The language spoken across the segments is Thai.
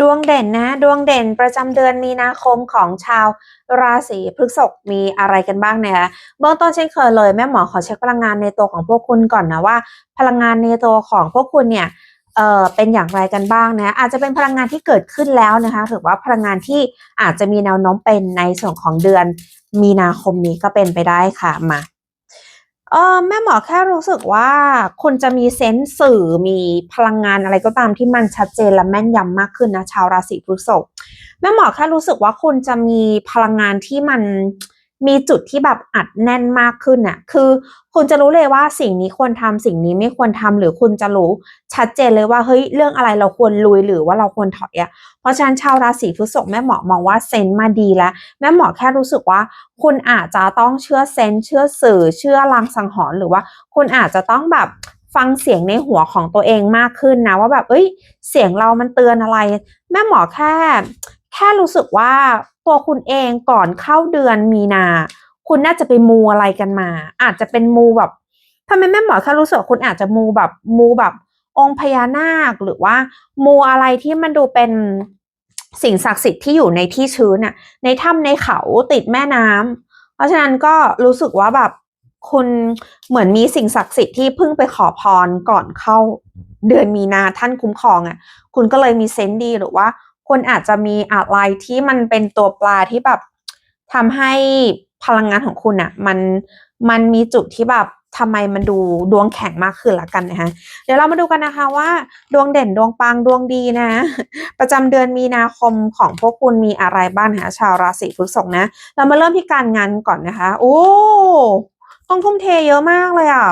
ดวงเด่นนะ ดวงเด่นประจำเดือนมีนาคมของชาวราศีพฤษภมีอะไรกันบ้างนะคะเบื้องต้นเช่นเคยเลยแม่หมอขอเช็คพลังงานในตัวของพวกคุณก่อนนะว่า พลังงานในตัวของพวกคุณเนี่ยเอ่อเป็นอย่างไรกันบ้างนะอาจจะเป็นพลังงานที่เกิดขึ้นแล้วนะคะหรือว่าพลังงานที่อาจจะมีแนวโน้มเป็นในส่วนของเดือนมีนาคมนี้ก็เป็นไปได้ค่ะมา เออแม่หมอแค่รู้สึกว่าคุณจะมีเซนส์สื่อมีพลังงานอะไรก็ตามที่มันชัดเจนและแม่นยำมากขึ้นนะชาวราศีพฤษภแม่หมอแค่รู้สึกว่าคุณจะมีพลังงานที่มัน มีจุดที่แบบอัดแน่นมากขึ้นน่ะ คือคุณจะรู้เลยว่าสิ่งนี้ควรทำสิ่งนี้ไม่ควรทำหรือคุณจะรู้ชัดเจนเลยว่าเฮ้ยเรื่องอะไรเราควรลุยหรือว่าเราควรถอยอะเพราะฉะนั้นชาวราศีพฤษภแม่หมอมองว่าเซนมาดีแล้วแม่หมอแค่รู้สึกว่า คุณอาจจะต้องเชื่อเซนเชื่อสื่อ เชื่อลางสังหรณ์หรือว่า คุณอาจจะต้องแบบฟังเสียงในหัวของตัวเองมากขึ้นนะว่าแบบเอ้ย เสียงเรามันเตือนอะไร แม่หมอแค่ แค่รู้สึกว่าตัวคุณเองก่อนเข้าเดือนมีนา คุณน่าจะไปมูอะไรกันมา อาจจะเป็นมูแบบทำไมแม่หมอแค่รู้สึกว่าคุณอาจจะมูแบบมูแบบองค์พญานาคหรือว่ามูอะไรที่มันดูเป็นสิ่งศักดิ์สิทธิ์ที่อยู่ในที่ชื้นน่ะในถ้ำในเขาติดแม่น้ำเพราะฉะนั้นก็รู้สึกว่าแบบคุณเหมือนมีสิ่งศักดิ์สิทธิ์ที่เพิ่งไปขอพรก่อนเข้าเดือนมีนาท่านคุ้มครองอะ คุณก็เลยมีเซนส์ดีหรือว่า คุณอาจจะมีอะไรที่มันเป็นตัวปลาที่แบบทำให้พลังงานของคุณอะมันมันมีจุดที่แบบทำไมมันดูดวงแข็งมากขึ้นละกันนะคะเดี๋ยวเรามาดูกันนะคะว่า ดวงเด่นดวงปังดวงดีนะ ประจำเดือนมีนาคมของพวกคุณมีอะไรบ้างนะคะชาวราศีพฤษภนะ เรามาเริ่มที่การงานก่อนนะคะโอ้ต้องทุ่มเทเยอะมากเลยอะ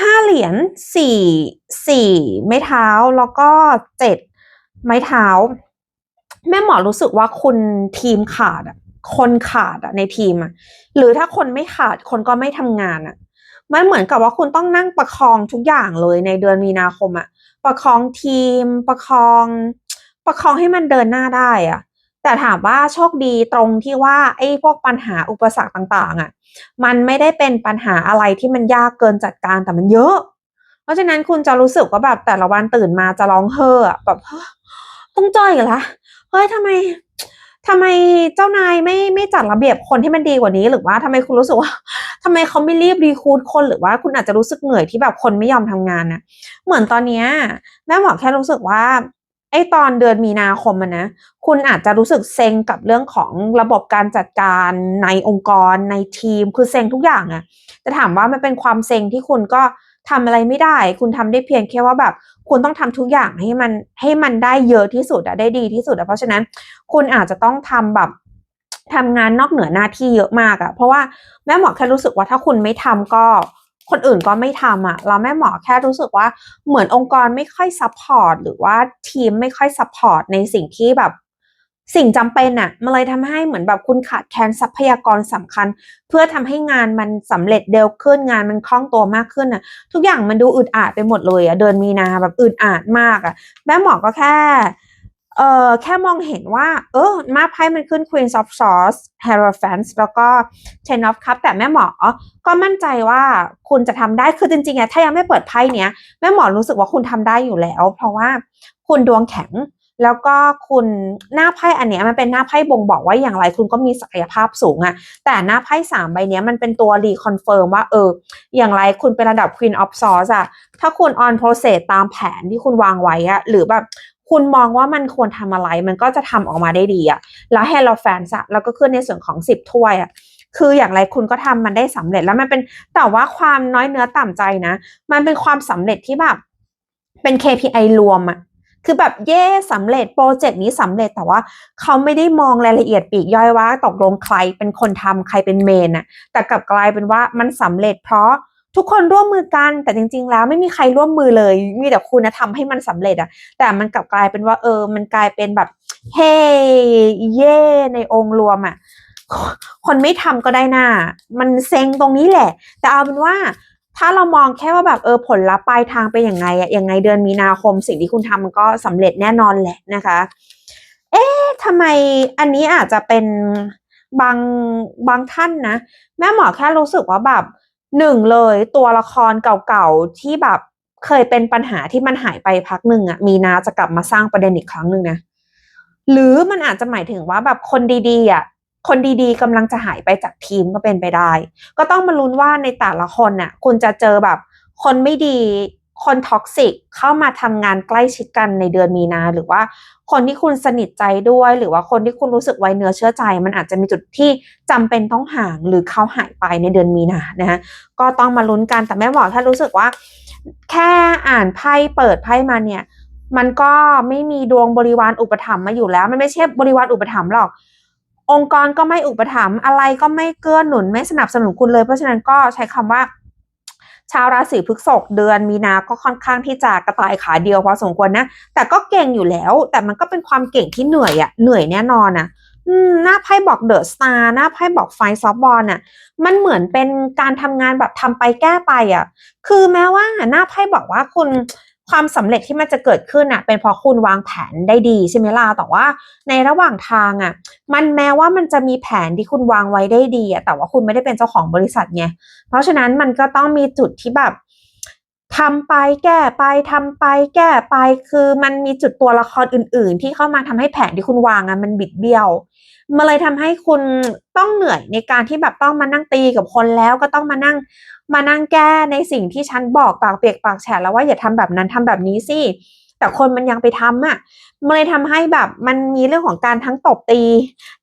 ห้าเหรียญสี่สี่ไม้เท้าแล้วก็เจ็ดไม้เท้า แม่หมอรู้สึกว่าคุณทีมขาดอะคนขาดอะในทีมอะหรือถ้าคนไม่ขาดคนก็ไม่ทำงานอะมันเหมือนกับว่าคุณต้องนั่งประคองทุกอย่างเลยในเดือนมีนาคมอะประคองทีม ประคอง ประคองให้มันเดินหน้าได้อะแต่ถามว่าโชคดีตรงที่ว่าไอ้พวกปัญหาอุปสรรคต่างๆอะ มันไม่ได้เป็นปัญหาอะไรที่มันยากเกินจัดการแต่มันเยอะ เพราะฉะนั้นคุณจะรู้สึกว่าแบบแต่ละวันตื่นมาจะร้องเฮ่อแบบต้องจอยกันละ เฮ้ยทำไมทำไมเจ้านายไม่ไม่จัดระเบียบคนที่มันดีกว่านี้ หรือว่าทำไมคุณรู้สึกว่าทำไมเขาไม่รีบรีคูดคนหรือว่าคุณอาจจะรู้สึกเหนื่อยที่แบบคนไม่ยอมทำงานนะเหมือนตอนเนี้ยแม่หมอแค่รู้สึกว่าไอ้ตอนเดือนมีนาคมมันนะคุณอาจจะรู้สึกเซ็งกับเรื่องของระบบการจัดการในองค์กรในทีม คือเซ็งทุกอย่างอะแต่ถามว่ามันเป็นความเซ็งที่คุณก็ทำอะไรไม่ได้ คุณทำได้เพียงแค่ว่าแบบ คุณต้องทำทุกอย่างให้มันให้มันได้เยอะที่สุดอะได้ดีที่สุดอะเพราะฉะนั้นคุณอาจจะต้องทำแบบทำงานนอกเหนือหน้าที่เยอะมากอะเพราะว่าแม่หมอแค่รู้สึกว่าถ้าคุณไม่ทำก็คนอื่นก็ไม่ทำอะเราแม่หมอแค่รู้สึกว่าเหมือนองค์กรไม่ค่อยซัพพอร์ตหรือว่าทีมไม่ค่อยซัพพอร์ตในสิ่งที่แบบ สิ่งจำเป็นอะมันเลยทำให้เหมือนแบบคุณขาดแคลนทรัพยากรสำคัญ เพื่อทำให้งานมันสำเร็จเร็วขึ้นงานมันคล่องตัวมากขึ้นอะทุกอย่างมันดูอึดอัดไปหมดเลยอะเดือนมีนาแบบอึดอัดมากอะแม่หมอก็แค่เอ่อแค่มองเห็นว่า เออมาไพ่มันขึ้น Queen of Swords Hierophant แล้วก็ Ten of Cups แต่แม่หมอ ก็มั่นใจว่าคุณจะทำได้คือจริงๆอะถ้ายังไม่เปิดไพ่เนี้ยแม่หมอรู้สึกว่าคุณทำได้อยู่แล้ว เพราะว่าคุณดวงแข็ง แล้วก็คุณหน้าไพ่อันเนี้ยมันเป็นหน้าไพ่บ่งบอกว่าอย่างไรคุณก็มีศักยภาพสูงอะแต่หน้าไพ่สามใบเนี้ยมันเป็นตัวรีคอนเฟิร์มว่าเออ อย่างไรคุณเป็นระดับ Queen of Swords อะถ้าคุณ on process ตามแผนที่คุณวางไว้อะหรือแบบคุณมองว่ามันควรทำอะไรมันก็จะทำออกมาได้ดีอะแล้วให้เราแฟนอะแล้วก็ขึ้นในส่วนของสิบถ้วยอะคืออย่างไรคุณก็ทำมันได้สำเร็จแล้วมันเป็นแต่ว่าความน้อยเนื้อต่ำใจนะ มันเป็นความสำเร็จที่แบบเป็น KPI รวมอะ คือแบบเย่สำเร็จโปรเจกต์นี้สำเร็จแต่ว่า เขาไม่ได้มองรายละเอียดปีกย่อยว่าตกลงใครเป็นคนทำใครเป็นเมนอะแต่กลับกลายเป็นว่ามันสำเร็จเพราะทุกคนร่วมมือกัน แต่จริง ๆ แล้วไม่มีใครร่วมมือเลย มีแต่คุณนะทำให้มันสำเร็จอะแต่มันกลับกลายเป็นว่า เออ มันกลายเป็นแบบ เฮ้เย่ในองค์รวมอะคนไม่ทำก็ได้หน้า มันเซ็งตรงนี้แหละ แต่เอาเป็นว่า ถ้าเรามองแค่ว่าแบบเออผลลัพธ์ปลายทางเป็นยังไงอะยังไงเดือนมีนาคม สิ่งที่คุณทำมันก็สำเร็จแน่นอนแหละนะคะ เอ๊ะทำไมอันนี้อาจจะเป็นบางบางท่านนะ แม่หมอแค่รู้สึกว่าแบบหนึ่งเลยตัวละครเก่าๆที่แบบเคยเป็นปัญหาที่มันหายไปพักหนึ่งอะมีนาจะกลับมาสร้างประเด็นอีกครั้งหนึ่งนะหรือมันอาจจะหมายถึงว่าแบบคนดีๆอะ คนดีๆกำลังจะหายไปจากทีมก็เป็นไปได้ ก็ต้องมาลุ้นว่าในแต่ละคนน่ะคุณจะเจอแบบ คนไม่ดีคนท็อกซิกเข้ามาทำงานใกล้ชิดกันในเดือนมีนา หรือว่าคนที่คุณสนิทใจด้วย หรือว่าคนที่คุณรู้สึกไว้เนื้อเชื่อใจ มันอาจจะมีจุดที่จำเป็นต้องห่างหรือเขาหายไปในเดือนมีนานะฮะก็ต้องมาลุ้นกันแต่แม่บอกถ้ารู้สึกว่า แค่อ่านไพ่เปิดไพ่มาเนี่ย มันก็ไม่มีดวงบริวารอุปถัมภ์มาอยู่แล้ว มันไม่ใช่บริวารอุปถัมภ์หรอก องค์กรก็ไม่อุปถัมภ์อะไรก็ไม่เกื้อหนุนไม่สนับสนุนคุณเลย เพราะฉะนั้นก็ใช้คำว่า ชาวราศีพฤษภเดือนมีนาก็ค่อนข้างที่จะกระต่ายขาเดียวพอสมควรนะแต่ก็เก่งอยู่แล้ว แต่มันก็เป็นความเก่งที่เหนื่อยอะเหนื่อยแน่นอนอะหน้าไพ่บอกเดอะสตาร์หน้าไพ่บอกไฟซอฟบอลน่ะมันเหมือนเป็นการทำงานแบบทำไปแก้ไปอะ คือแม้ว่าหน้าไพ่บอกว่าคุณ ความสำเร็จที่มันจะเกิดขึ้นอะเป็นเพราะคุณวางแผนได้ดีใช่ไหมล่ะแต่ว่าในระหว่างทางอะ มันแม้ว่ามันจะมีแผนที่คุณวางไว้ได้ดีอะแต่ว่าคุณไม่ได้เป็นเจ้าของบริษัทไงเพราะฉะนั้นมันก็ต้องมีจุดที่แบบ ทำไปแก้ไปทำไปแก้ไปคือมันมีจุดตัวละครอื่น ๆ ที่เข้ามาทำให้แผนที่คุณวางอะมันบิดเบี้ยวมันเลยทำให้คุณต้องเหนื่อยในการที่แบบต้องมานั่งตีกับคนแล้วก็ต้องมานั่งมานั่งแก้ในสิ่งที่ฉันบอกปากเปียกปากแฉะแล้วว่าอย่าทำแบบนั้นทำแบบนี้สิ แต่คนมันยังไปทำอะมันเลยทำให้แบบมันมีเรื่องของการทั้งตบตี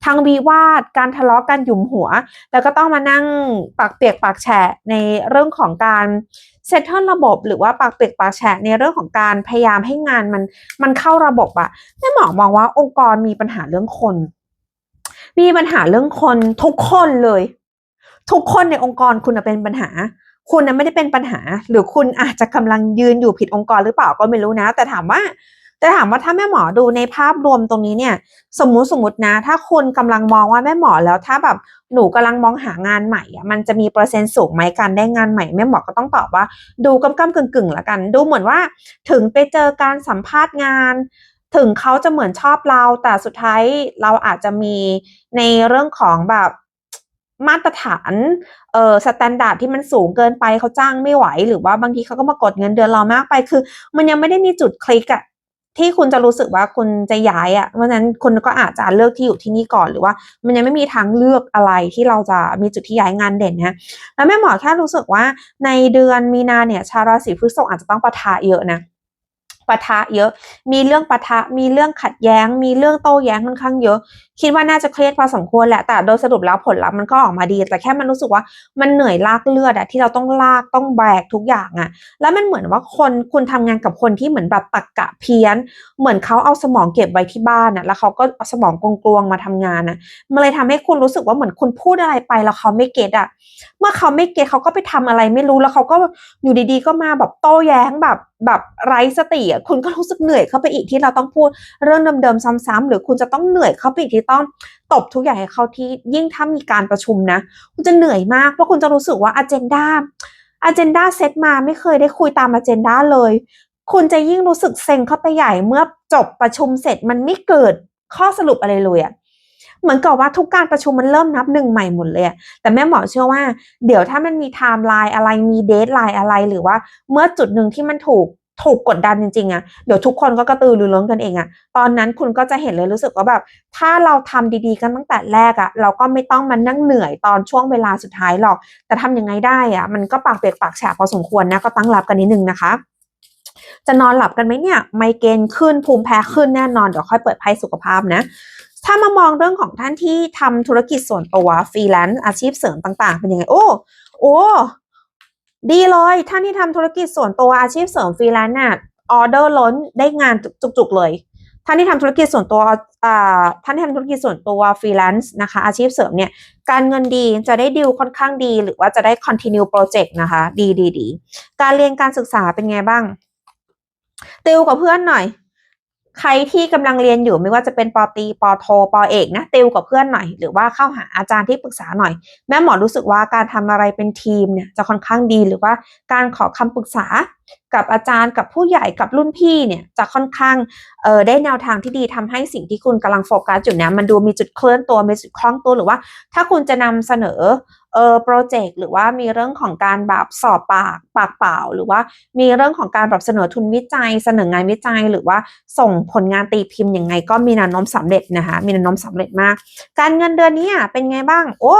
ทั้งวิวาท การทะเลาะกันหยุมหัว แล้วก็ต้องมานั่งปากเปียกปากแฉะในเรื่องของการเซตเทิลระบบหรือว่าปากเปียกปากแฉะในเรื่องของการพยายามให้งานมันมันเข้าระบบอะแม่หมอมองว่าองค์กรมีปัญหาเรื่องคน มีปัญหาเรื่องคนทุกคนเลย ทุกคนในองค์กรคุณน่ะเป็นปัญหา คุณนะไม่ได้เป็นปัญหา หรือคุณอาจจะกำลังยืนอยู่ผิดองค์กรหรือเปล่าก็ไม่รู้นะ แต่ถามว่าแต่ถามว่าถ้าแม่หมอดูในภาพรวมตรงนี้เนี่ย สมมุติสมมตินะ ถ้าคุณกำลังมองว่าแม่หมอแล้วถ้าแบบหนูกำลังมองหางานใหม่อะมันจะมีเปอร์เซ็นต์สูงไหมการได้งานใหม่แม่หมอก็ต้องตอบว่า ดูกำกำกึ่งกึ่งๆละกัน ดูเหมือนว่าถึงไปเจอการสัมภาษณ์งาน ถึงเขาจะเหมือนชอบเรา แต่สุดท้ายเราอาจจะมีในเรื่องของแบบ มาตรฐานเอ่อสแตนดาร์ดที่มันสูงเกินไปเขาจ้างไม่ไหว หรือว่าบางทีเขาก็มากดเงินเดือนเรามากไป คือ มันยังไม่ได้มีจุดคลิกอะที่คุณจะรู้สึกว่าคุณจะย้ายอะเพราะฉะนั้นคุณก็อาจจะเลือกที่อยู่ที่นี่ก่อนหรือว่า มันยังไม่มีทางเลือกอะไรที่เราจะมีจุดที่ย้ายงานเด่นนะแล้วแม่หมอแค่รู้สึกว่าในเดือนมีนาเนี่ยชาวราศีพฤษภอาจจะต้องปะทะเยอะนะปะทะเยอะ มีเรื่องปะทะ มีเรื่องขัดแย้ง มีเรื่องโต้แย้งค่อนข้างเยอะ คิดว่าน่าจะเครียดพอสมควรแหละแต่โดยสรุปแล้วผลลัพธ์มันก็ออกมาดี แต่แค่มันรู้สึกว่ามันเหนื่อยลากเลือดอะที่เราต้องลากต้องแบกทุกอย่างอะแล้วมันเหมือนว่าคนคุณทำงานกับคนที่เหมือนแบบตักกะเพี้ยน เหมือนเขาเอาสมองเก็บไว้ที่บ้านอะแล้วเขาก็เอาสมองกลวงๆมาทำงานอะมันเลยทำให้คุณรู้สึกว่าเหมือนคุณพูดอะไรไปแล้วเขาไม่เก็ตอะเมื่อเขาไม่เก็ตเขาก็ไปทำอะไรไม่รู้แล้วเขาก็อยู่ดีๆ ก็มาแบบโต้แย้งแบบแบบไร้สติอะคุณก็รู้สึกเหนื่อยเข้าไปอีกที่เราต้องพูดเรื่องเดิมๆซ้ำๆหรือคุณจะต้องเหนื่อยเข้าไปอีกที่ต้องตบทุกอย่างให้เข้าที่ ยิ่งถ้ามีการประชุมนะ คุณจะเหนื่อยมาก เพราะคุณจะรู้สึกว่าอ g e n d a อ g e n d a เซตมาไม่เคยได้คุยตามอ g e n d a เลย คุณจะยิ่งรู้สึกเซ็งเข้าไปใหญ่เมื่อจบประชุมเสร็จมันไม่เกิดข้อสรุปอะไรเลยอะเหมือนกับว่าทุกการประชุมมันเริ่มนับหนึ่งใหม่หมดเลย แต่แม่หมอเชื่อว่า เดี๋ยวถ้ามันมีไทม์ไลน์อะไรมีเดทไลน์อะไรหรือว่าเมื่อจุดหนึ่งที่มันถูก ถูกกดดันจริงๆอะเดี๋ยวทุกคนก็กระตือรือร้นกันเองอะตอนนั้นคุณก็จะเห็นเลยรู้สึกว่าแบบ ถ้าเราทำดีๆกันตั้งแต่แรกอะเราก็ไม่ต้องมานั่งเหนื่อยตอนช่วงเวลาสุดท้ายหรอก แต่ทำยังไงได้อะมันก็ปากเปียกปากแฉะพอสมควรนะก็ตั้งรับกันนิดนึงนะคะจะนอนหลับกันไหมเนี่ย ไมเกรนขึ้นภูมิแพ้ขึ้นแน่นอน เดี๋ยวค่อยเปิดไพ่สุขภาพนะ ถ้ามามองเรื่องของท่านที่ทำธุรกิจส่วนตัวฟรีแลนซ์อาชีพเสริมต่าง ๆ เป็นยังไง โอ้ โอ้ ดีเลยท่านที่ทำธุรกิจส่วนตัวอาชีพเสริมฟรีแลนซ์น่ะออเดอร์ล้นได้งานจุกๆเลย ท่านที่ทำธุรกิจส่วนตัวอ่าท่านที่ทำธุรกิจส่วนตัวฟรีแลนซ์นะคะ อาชีพเสริมเนี่ยการเงินดีจะได้ดิวค่อนข้างดี หรือว่าจะได้ continue project นะคะ ดีดีดีการเรียนการศึกษาเป็นไงบ้าง ติวกับเพื่อนหน่อย ใครที่กำลังเรียนอยู่ไม่ว่าจะเป็นปอตีปอโทปอเอกนะติวกับเพื่อนหน่อย หรือว่าเข้าหาอาจารย์ที่ปรึกษาหน่อย แม่หมอรู้สึกว่าการทำอะไรเป็นทีมเนี่ยจะค่อนข้างดีหรือว่าการขอคำปรึกษากับอาจารย์กับผู้ใหญ่กับรุ่นพี่เนี่ยจะค่อนข้างเออได้แนวทางที่ดีทำให้สิ่งที่คุณกำลังโฟกัสอยู่เนี่ยมันดูมีจุดเคลื่อนตัวมีจุดคล่องตัวหรือว่า ถ้าคุณจะนำเสนอ เออโปรเจกต์หรือว่ามีเรื่องของการแบบสอบปากปากเปล่า หรือว่ามีเรื่องของการแบบเสนอทุนวิจัย เสนองานวิจัย หรือว่าส่งผลงานตีพิมพ์ยังไง ก็มีแนวโน้มสำเร็จนะคะมีแนวโน้มสำเร็จมาก การเงินเดือนนี้อะเป็นไงบ้าง โอ้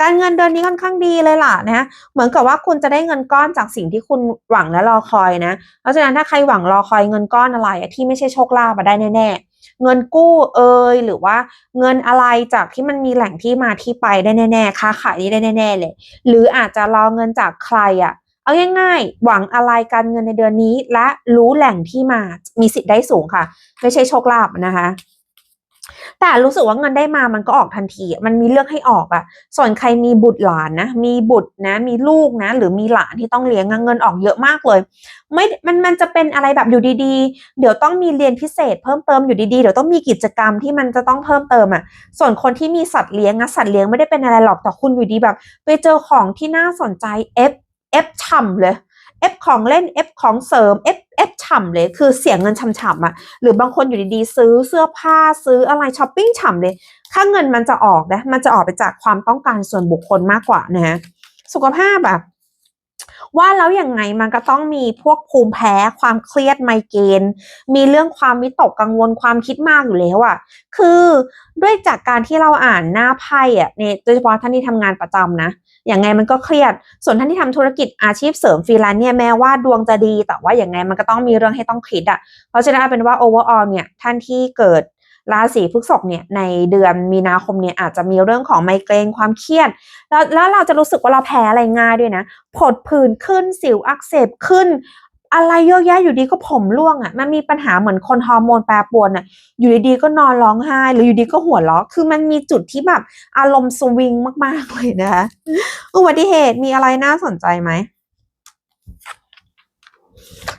การเงินเดือนนี้ค่อนข้างดีเลยล่ะนะเหมือนกับว่าคุณจะได้เงินก้อนจากสิ่งที่คุณหวังและรอคอยนะ เพราะฉะนั้นถ้าใครหวังรอคอยเงินก้อนอะไรที่ไม่ใช่โชคลาภมาได้แน่ๆ เงินกู้เอยหรือว่าเงินอะไรจากที่มันมีแหล่งที่มาที่ไปได้แน่ๆค้าขายนี้ได้แน่ ๆ เลย หรืออาจจะรอเงินจากใครอะเอาง่ายๆ หวังอะไรการเงินในเดือนนี้ และรู้แหล่งที่มามีสิทธิ์ได้สูงค่ะ ไม่ใช่โชคลาภนะคะ แต่รู้สึกว่าเงินได้มามันก็ออกทันที มันมีเลือกให้ออกอะส่วนใครมีบุตรหลานนะ มีบุตรนะ มีลูกนะ หรือมีหลานที่ต้องเลี้ยงเงินออกเยอะมากเลย ไม่ มัน มันจะเป็นอะไรแบบอยู่ดีๆ เดี๋ยวต้องมีเรียนพิเศษ เพิ่มเติมอยู่ดีๆ เดี๋ยวต้องมีกิจกรรมที่มันจะต้องเพิ่มเติมอะส่วนคนที่มีสัตว์เลี้ยงนะสัตว์เลี้ยงไม่ได้เป็นอะไรหรอก แต่คุณอยู่ดีแบบ ไปเจอของที่น่าสนใจ F F ฉ่ำเลย F ของเล่น F ของเสริม F ฉ่ำเลย คือเสียเงินฉ่ำๆอะหรือบางคนอยู่ดีๆซื้อเสื้อผ้าซื้ออะไรช้อปปิ้งฉ่ำเลย ค่าเงินมันจะออกนะ มันจะออกไปจากความต้องการส่วนบุคคลมากกว่านะฮะ สุขภาพอะ ว่าแล้วอยังไงมันก็ต้องมีพวกภูมิแพ้ความเครียดไมเกรนมีเรื่องความวิตกกังวลความคิดมากอยู่แล้วอะคือด้วยจากการที่เราอ่านหน้าไพ่อะเนี่ยโดยเฉพาะท่านที่ทำงานประจำนะอย่างไงมันก็เครียด ส่วนท่านที่ทำธุรกิจอาชีพเสริมฟรีแลนซ์เนี่ยแม้ว่าดวงจะดี แต่ว่าอย่างไงมันก็ต้องมีเรื่องให้ต้องคิดอะเพราะฉะนั้นเป็นว่า overall เนี่ยท่านที่เกิด ราศีพฤษภเนี่ยในเดือนมีนาคมเนี่ยอาจจะมีเรื่องของไมเกรนความเครียด แล้วแล้วเราจะรู้สึกว่าเราแพ้อะไรง่ายด้วยนะผดผื่นขึ้นสิวอักเสบขึ้น อะไรเยอะแยะอยู่ดีก็ผมร่วงอะ่ะมันมีปัญหาเหมือนคนฮอร์โมนแปรปรวนอะ่ะอยู่ดีๆก็นอนร้องไห้ หรืออยู่ดีก็หัวเราะคือมันมีจุดที่แบบอารมณ์สวิงมากๆเลยนะคะอุบัติเหตุมีอะไรน่าสนใจไหม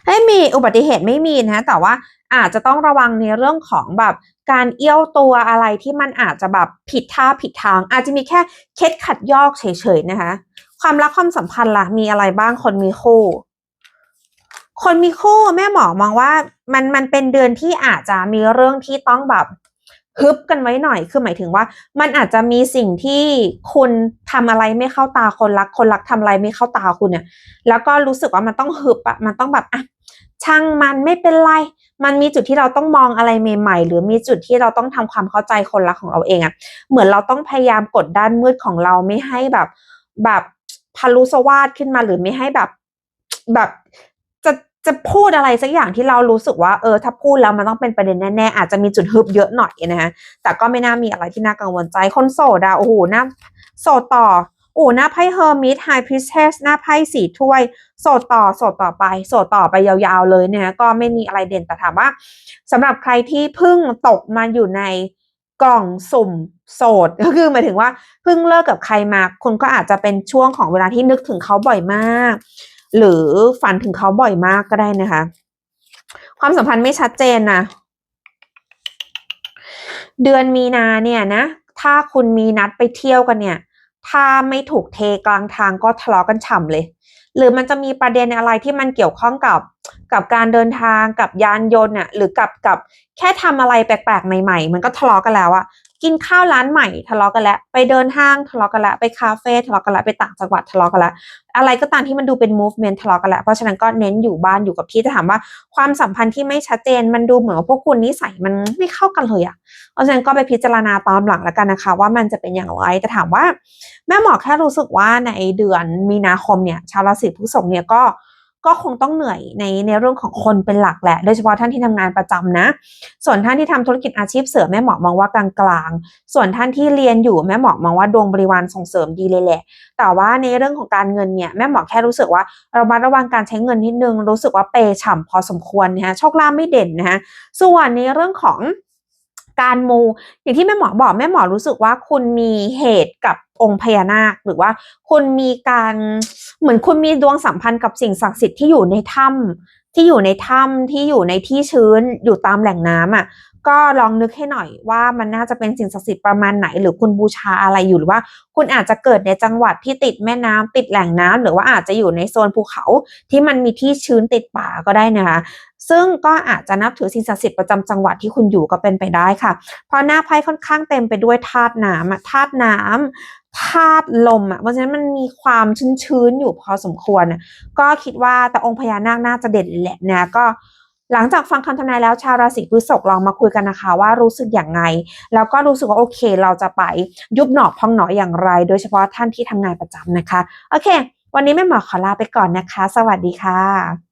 ให้มีอุบัติเหตุไม่มีนะแต่ว่าอาจจะต้องระวังในเรื่องของแบบ การเอี้ยวตัวอะไรที่มันอาจจะแบบผิดท่าผิดทาง อาจจะมีแค่เคล็ดขัดยอกเฉยๆนะคะ ความรักความสัมพันธ์ล่ะมีอะไรบ้างคนมีคู่คนมีคู่แม่หมอมองว่ามันมันเป็นเดือนที่อาจจะมีเรื่องที่ต้องแบบฮึบกันไว้หน่อยคือหมายถึงว่า มันอาจจะมีสิ่งที่คุณทำอะไรไม่เข้าตาคนรัก คนรักทำอะไรไม่เข้าตาคุณเนี่ยแล้วก็รู้สึกว่ามันต้องฮึบอะมันต้องแบบอะ ช่างมันไม่เป็นไร มันมีจุดที่เราต้องมองอะไรใหม่ๆ หรือมีจุดที่เราต้องทำความเข้าใจคนรักของเราเองอะเหมือนเราต้องพยายามกดด้านมืดของเราไม่ให้แบบแบบพารุสวาดขึ้นมาหรือไม่ให้แบบแบบจะจะพูดอะไรสักอย่างที่เรารู้สึกว่าเออถ้าพูดแล้วมันต้องเป็นประเด็นแน่ๆอาจจะมีจุดฮึบเยอะหน่อยนะฮะแต่ก็ไม่น่ามีอะไรที่น่ากังวลใจคนโสดอะโอ้โหน่าโสดต่อ อ้หน้าไพ่เฮอร์มิตไฮพริสเทสหน้าไพ่สีถ้วย โสดต่อ โสดต่อไป โสดต่อไปยาวๆเลยเนี่ยก็ไม่มีอะไรเด่นแต่ถามว่าสำหรับใครที่เพิ่งตกมาอยู่ในกล่องสุ่มโสดก็คือหมายถึงว่าเพิ่งเลิกกับใครมาคุณก็อาจจะเป็นช่วงของเวลาที่นึกถึงเขาบ่อยมาก หรือฝันถึงเขาบ่อยมากก็ได้นะคะ ความสัมพันธ์ไม่ชัดเจนนะเดือนมีนาเนี่ยนะ ถ้าคุณมีนัดไปเที่ยวกันเนี่ย ถ้าไม่ถูกเทกลางทางก็ทะเลาะกันฉ่ำเลย หรือมันจะมีประเด็นอะไรที่มันเกี่ยวข้องกับกับการเดินทางกับยานยนต์น่ะหรือกับกับแค่ทำอะไรแปลกๆใหม่ๆ มันก็ทะเลาะกันแล้วอะ กินข้าวร้านใหม่ทะเลาะกันแล้ว ไปเดินห้างทะเลาะกันแล้ว ไปคาเฟ่ทะเลาะกันแล้ว ไปต่างจังหวัดทะเลาะกันแล้ว อะไรก็ตามที่มันดูเป็น movement ทะเลาะกันแล้ว เพราะฉะนั้นก็เน้นอยู่บ้านอยู่กับที่จะถามว่า ความสัมพันธ์ที่ไม่ชัดเจนมันดูเหมือนว่าพวกคุณนิสัยมันไม่เข้ากันเลยอะเพราะฉะนั้นก็ไปพิจารณาตามหลังแล้วกันนะคะ ว่ามันจะเป็นอย่างไร แต่ถามว่า แม่หมอแค่รู้สึกว่าในเดือนมีนาคมเนี่ย ชาวราศีพฤษภเนี่ยก็ ก็คงต้องเหนื่อยในในเรื่องของคนเป็นหลักแหละ โดยเฉพาะท่านที่ทำงานประจำนะ ส่วนท่านที่ทำธุรกิจอาชีพเสริมแม่หมอมองว่ากลางๆ ส่วนท่านที่เรียนอยู่แม่หมอมองว่าดวงบริวารส่งเสริมดีเลยแหละ แต่ว่าในเรื่องของการเงินเนี่ยแม่หมอแค่รู้สึกว่าเรามาระวังการใช้เงินนิดนึง รู้สึกว่าเปฉ่ำพอสมควรนะฮะ โชคลาภไม่เด่นนะฮะ ส่วนในเรื่องของ การมู อย่างที่แม่หมอบอกแม่หมอรู้สึกว่าคุณมีเหตุกับองค์พญานาคหรือว่าคุณมีการเหมือนคุณมีดวงสัมพันธ์กับสิ่งศักดิ์สิทธิ์ที่อยู่ในถ้ำที่อยู่ในถ้ำที่อยู่ในที่ชื้นอยู่ตามแหล่งน้ำอะ ก็ลองนึกให้หน่อยว่ามันน่าจะเป็นสิ่งศักดิ์สิทธิ์ประมาณไหน หรือคุณบูชาอะไรอยู่หรือว่า คุณอาจจะเกิดในจังหวัดที่ติดแม่น้ำติดแหล่งน้ำหรือว่าอาจจะอยู่ในโซนภูเขาที่มันมีที่ชื้นติดป่าก็ได้นะคะซึ่งก็อาจจะนับถือสิ่งศักดิ์สิทธิ์ประจำจังหวัดที่คุณอยู่ก็เป็นไปได้ค่ะ เพราะหน้าไพ่ค่อนข้างเต็มไปด้วยธาตุน้ำอะธาตุน้ำธาตุลมอะเพราะฉะนั้นมันมีความชื้นๆอยู่พอสมควร ก็คิดว่าแต่องค์พญานาคน่าจะเด่นแหละนะก็ หลังจากฟังคำทำนายแล้วชาวราศีพฤษภลองมาคุยกันนะคะ ว่ารู้สึกอย่างไง แล้วก็รู้สึกว่าโอเค เราจะไปยุบหนอพองหนออย่างไร โดยเฉพาะท่านที่ทำงานประจำนะคะ โอเค วันนี้แม่หมอขอลาไปก่อนนะคะ สวัสดีค่ะ